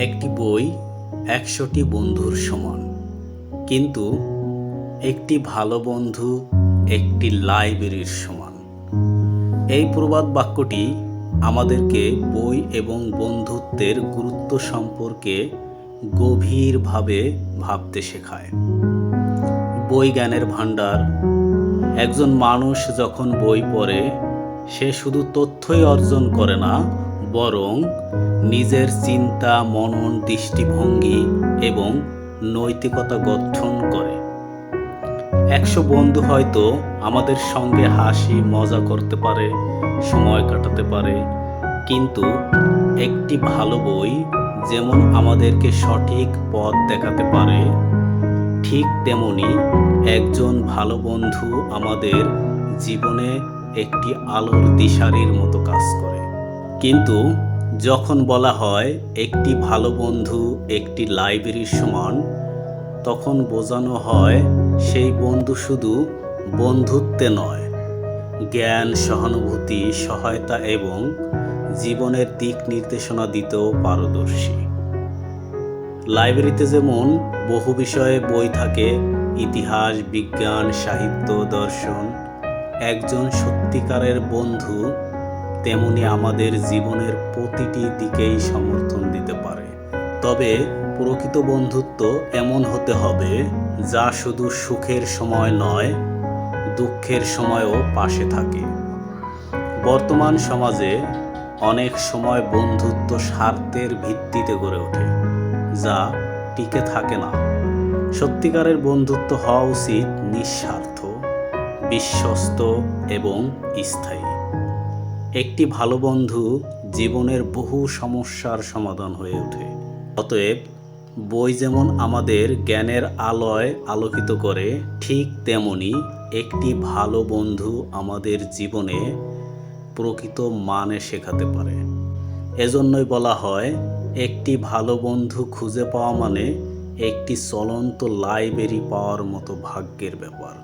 একটি বই একশোটি বন্ধুর সমান। কিন্তু একটি ভালো বন্ধু একটি লাইব্রেরির সমান। এই প্রবাদ বাক্যটি আমাদেরকে বই এবং বন্ধুত্বের গুরুত্ব সম্পর্কে গভীরভাবে ভাবতে শেখায়। বই জ্ঞানের ভাণ্ডার, একজন মানুষ যখন বই পড়ে, সে শুধু তথ্যই অর্জন করে না বরং নিজের চিন্তা, মনন, দৃষ্টিভঙ্গি এবং নৈতিকতা গঠন করে। একশো বন্ধু হয়তো আমাদের সঙ্গে হাসি, মজা করতে পারে, সময় কাটাতে পারে, কিন্তু একটি ভালো বই যেমন আমাদেরকে সঠিক পথ দেখাতে পারে, ঠিক তেমনি একজন ভালো বন্ধু আমাদের জীবনে একটি আলোর দিশারির মতো কাজ করে। কিন্তু যখন বলা হয় একটি ভালো বন্ধু একটি লাইব্রেরির সমান, তখন বোঝানো হয় সেই বন্ধু শুধু বন্ধুত্বে নয়। জ্ঞান, সহানুভূতি, সহায়তা এবং জীবনের দিক নির্দেশনা দিতেও পারদর্শী। লাইব্রেরিতে যেমন বহু বিষয়ে বই থাকে, ইতিহাস, বিজ্ঞান, সাহিত্য, দর্শন, একজন সত্যিকারের বন্ধু তেমনি আমাদের জীবনের প্রতিটি দিকেই সমর্থন দিতে পারে। তবে প্রকৃত বন্ধুত্ব এমন হতে হবে, যা শুধু সুখের সময় নয়, দুঃখের সময়ও পাশে থাকে। বর্তমান সমাজে অনেক সময় বন্ধুত্ব স্বার্থের ভিত্তিতে গড়ে ওঠে, যা টিকে থাকে না। সত্যিকারের বন্ধুত্ব হওয়া উচিত নিঃস্বার্থ, বিশ্বস্ত এবং স্থায়ী। একটি ভালো বন্ধু জীবনের বহু সমস্যার সমাধান হয়ে ওঠে। অতএব, বই যেমন আমাদের জ্ঞানের আলোয় আলোকিত করে, ঠিক তেমনি একটি ভালো বন্ধু আমাদের জীবনে প্রকৃত মানে শেখাতে পারে। এজন্যই বলা হয়, একটি ভালো বন্ধু খুঁজে পাওয়া মানে একটি চলন্ত লাইব্রেরি পাওয়ার মতো ভাগ্যের ব্যাপার।